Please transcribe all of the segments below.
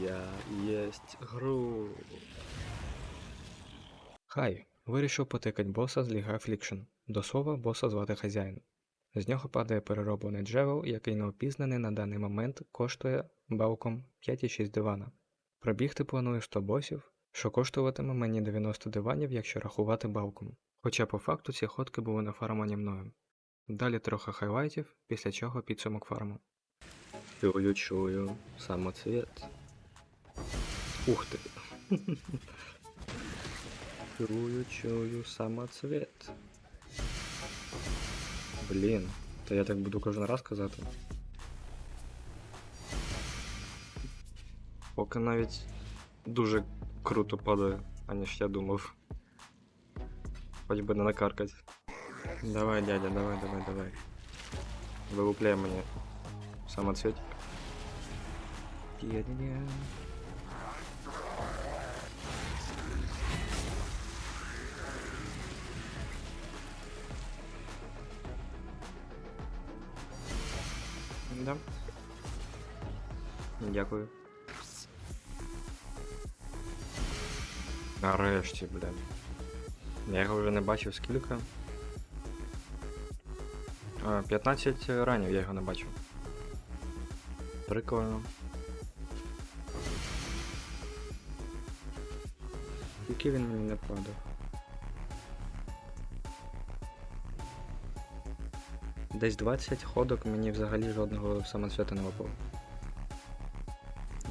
Я єсть гру. Хай, вирішив потикать боса з Ліга Афлікшн. До слова, боса звати хазяїн. З нього падає перероблений джевел, який неопізнаний на даний момент коштує балком 5,6 дивана. Пробігти планую 100 босів, що коштуватиме мені 90 диванів, якщо рахувати балком. Хоча по факту ці ходки були нафармані мною. Далі трохи хайлайтів, після чого підсумок фарму. Чую, чую. Самоцвет. Ух ти. Чую, чую, самоцвет. Блін, то я так буду кожен раз казати. Поки навіть дуже круто падає, аніж я думав. Хоч би не накаркать. Давай, дядя, давай, давай, давай. Вилупляй мені самоцветик. Дя-дя-дя. Да. Дякую. Нарешті, блядь. Я його вже не бачив скільки. А, 15 ранів я його не бачив. Прикольно. Який він мені не падав. Десь 20 ходок мені взагалі жодного самоцвета не випало.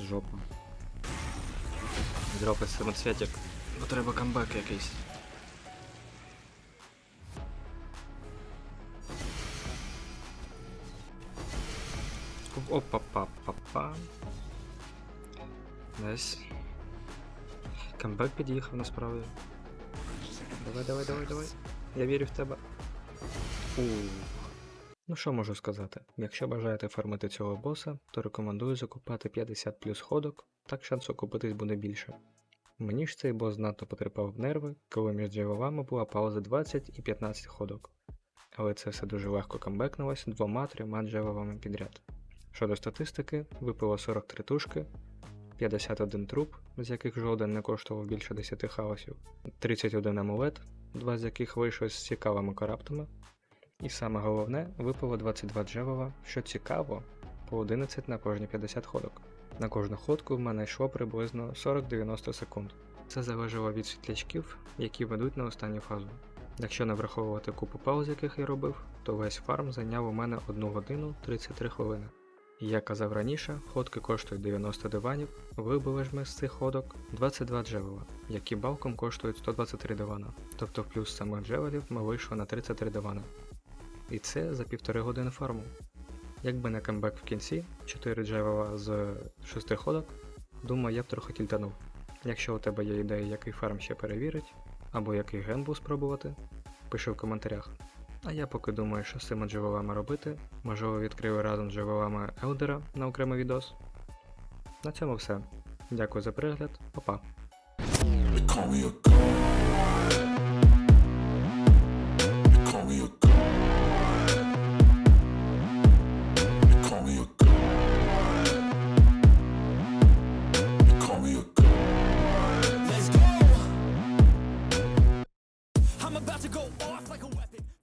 Жопа. Дропи самоцвітик. Ну треба камбек якийсь. Опа-па-па-па. Десь. Камбек під'їхав насправді. Давай, давай, давай, давай. Я вірю в тебе. Ух. Ну що можу сказати? Якщо бажаєте фармити цього боса, то рекомендую закупати 50 плюс ходок, так шансу купитись буде більше. Мені ж цей бос знато потрапав в нерви, коли між джерелами була пауза 20 і 15 ходок. Але це все дуже легко камбекнулося двома-трьома джерелами підряд. Щодо статистики, випало 43 тушки, 51 труп, з яких жоден не коштував більше 10 хаосів, 31 амулет, два з яких вийшли з цікавими кораптами, і саме головне, випало 22 джевела, що цікаво, по 11 на кожні 50 ходок. На кожну ходку в мене йшло приблизно 40-90 секунд. Це залежало від світлячків, які ведуть на останню фазу. Якщо не враховувати купу пауз, яких я робив, то весь фарм зайняв у мене 1 годину 33 хвилини. Як казав раніше, ходки коштують 90 диванів, вибили ж ми з цих ходок 22 джевела, які балком коштують 123 дивана. Тобто в плюс самих джевелів ми вийшли на 33 дивана. І це за півтори години фарму. Якби не камбек в кінці, 4 джевела з 6 ходок, думаю, я б трохи кільтанув. Якщо у тебе є ідеї, який фарм ще перевірить, або який генбу спробувати, пиши в коментарях. А я поки думаю, що з цими джевелами робити, можливо відкрию разом з джевелами Елдера на окремий відос. На цьому все. Дякую за перегляд, па-па.